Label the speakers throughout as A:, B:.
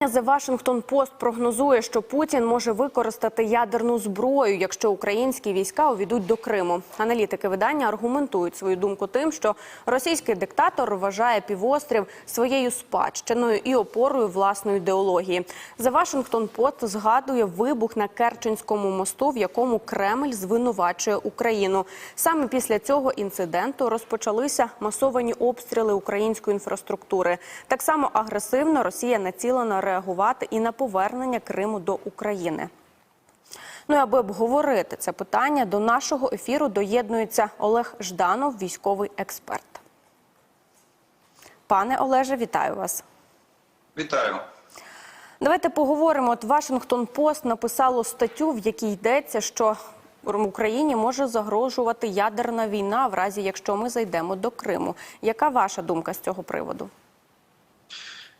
A: The Washington Post прогнозує, що Путін може використати ядерну зброю, якщо українські війська увійдуть до Криму. Аналітики видання аргументують свою думку тим, що російський диктатор вважає півострів своєю спадщиною і опорою власної ідеології. The Washington Post згадує вибух на Керченському мосту, в якому Кремль звинувачує Україну. Саме після цього інциденту розпочалися масовані обстріли української інфраструктури. Так само агресивно Росія націлена реагувати і на повернення Криму до України. Ну і аби обговорити це питання, до нашого ефіру доєднується Олег Жданов, військовий експерт. Пане Олеже, вітаю вас.
B: Вітаю.
A: Давайте поговоримо. От Вашингтон Пост написало статтю, в якій йдеться, що Україні може загрожувати ядерна війна, в разі якщо ми зайдемо до Криму. Яка ваша думка з цього приводу?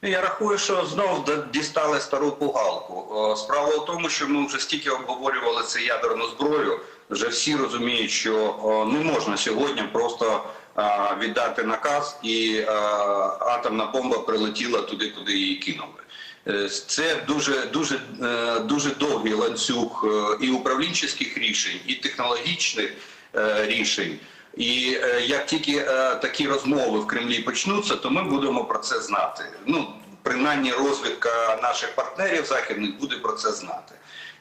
B: Я рахую, що знов дістали стару пугалку. Справа в тому, що ми вже стільки обговорювали це ядерну зброю. Вже всі розуміють, що не можна сьогодні просто віддати наказ, і атомна бомба прилетіла туди, куди її кинули. Це дуже дуже дуже довгий ланцюг і управлінчих рішень, і технологічних рішень. І е, як тільки е, такі розмови в Кремлі почнуться, то ми будемо про це знати. Ну принаймні розвідка наших партнерів західних буде про це знати.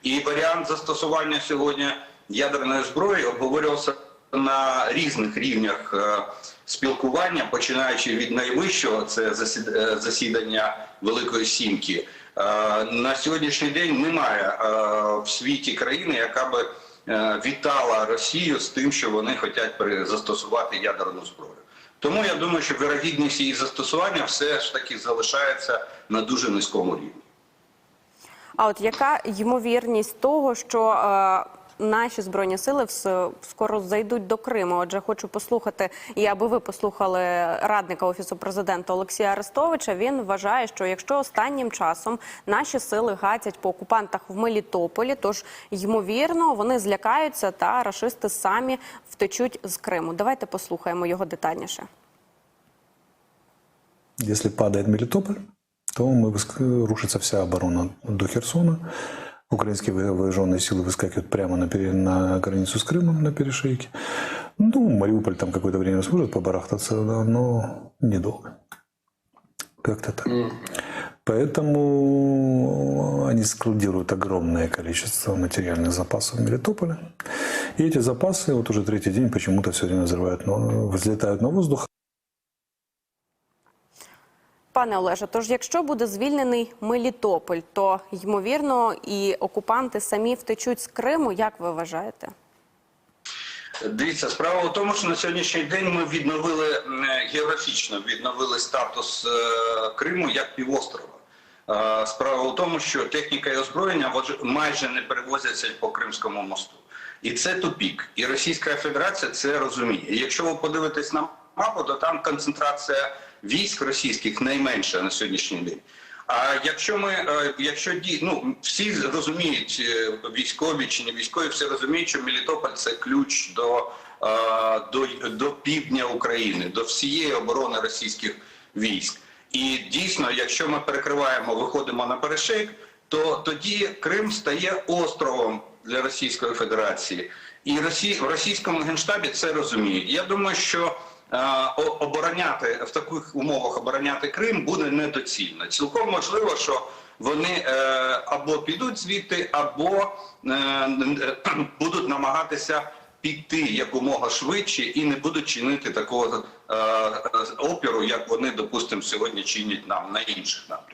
B: І варіант застосування сьогодні ядерної зброї обговорювався на різних рівнях е, спілкування, починаючи від найвищого, це засідання Великої Сімки. На сьогоднішній день немає в світі країни, яка би вітала Росію з тим, що вони хочуть застосувати ядерну зброю. Тому я думаю, що вирогідність її застосування все ж таки залишається на дуже низькому рівні.
A: А от яка ймовірність того, що е, наші збройні сили скоро зайдуть до Криму. Отже, хочу послухати, і аби ви послухали радника офісу президента Олексія Арестовича. Він вважає, що якщо останнім часом наші сили гатять по окупантах в Мелітополі, тож ймовірно вони злякаються та рашисти самі втечуть з Криму. Давайте послухаємо його детальніше.
C: Если падает Мелитополь, то мы рушится вся оборона до Херсона. Украинские вооруженные силы выскакивают прямо на, пере... на границу с Крымом, на перешейке. Ну, Мариуполь там какое-то время сможет побарахтаться, но недолго. Как-то так. Поэтому они складируют огромное количество материальных запасов в Мелитополе. И эти запасы вот уже третий день почему-то все время взрывают, но взлетают на воздух,
A: Пане Олеже, тож якщо буде звільнений Мелітополь, то ймовірно і окупанти самі втечуть з Криму. Як ви вважаєте?
B: Дивіться, справа в тому, що на сьогоднішній день ми відновили географічно відновили статус е, Криму як півострова. Е, справа в тому, що техніка і озброєння майже не перевозяться по Кримському мосту, і це тупік. І Російська Федерація це розуміє. Якщо ви подивитесь на мапу, то там концентрація військ російських найменше на сьогоднішній день. А якщо ми, е, якщо ну всі розуміють, е, військові чи не військові, всі розуміють, що Мелітополь це ключ до, е, до, до півдня України, до всієї оборони російських військ. І дійсно, якщо ми перекриваємо, виходимо на перешейк, то тоді Крим стає островом для Російської Федерації, і Росі... в російському генштабі це розуміють. Я думаю, що обороняти в таких умовах обороняти Крим буде недоцільно. Цілком можливо, що вони е, або підуть звідти, або е, будуть намагатися піти якомога швидше і не будуть чинити такого опіру, як вони допустимо сьогодні чинять нам на інших напрямках.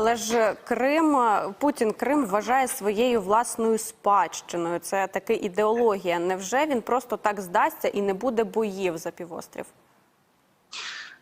A: Але ж Крим Путін Крим вважає своєю власною спадщиною. Це таки ідеологія. Невже він просто так здасться і не буде боїв за півострів?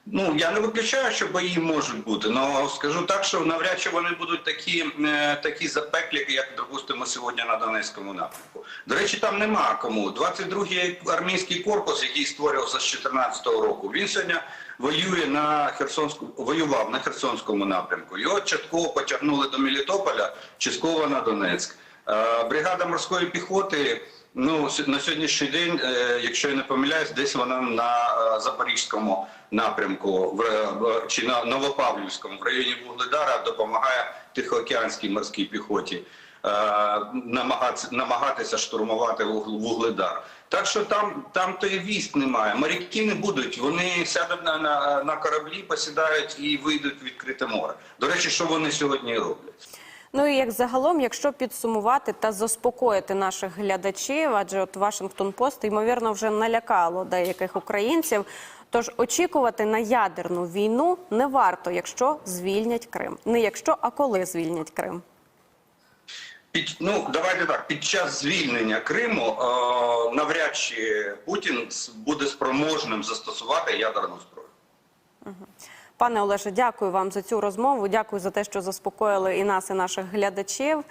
B: Ну я не виключаю, що бої можуть бути. але скажу так, що навряд чи вони будуть такі е, такі запеклі, як допустимо сьогодні на Донецькому напрямку. До речі, там нема кому. 22-й армійський корпус, який створювався з 2014 року. Він сьогодні воює на Херсонську, воював на Херсонському напрямку. Його частково потягнули до Мелітополя, частково на Донецьк. Е, бригада морської піхоти Ну на сьогоднішній день, е, якщо я не помиляюсь, десь вона на е, запорізькому напрямку в чи на Новопавлівському в районі Вугледара допомагає Тихоокеанській морській піхоті е, намагатися, штурмувати Вуг- Вугледар. Так що там, там то і військ немає. Моряки не будуть. Вони сядуть на, на, на кораблі, посідають і вийдуть в відкрите море. До речі, що вони сьогодні роблять?
A: Ну і як загалом, якщо підсумувати та заспокоїти наших глядачів, адже от Вашингтон Пост ймовірно вже налякало деяких українців. Тож очікувати на ядерну війну не варто, якщо звільнять Крим. Не якщо, а коли звільнять Крим.
B: Під ну давайте так. Під час звільнення Криму е, навряд чи Путін буде спроможним застосувати ядерну зброю.
A: Пане Олеже, дякую вам за цю розмову. Дякую за те, що заспокоїли і нас, і наших глядачів.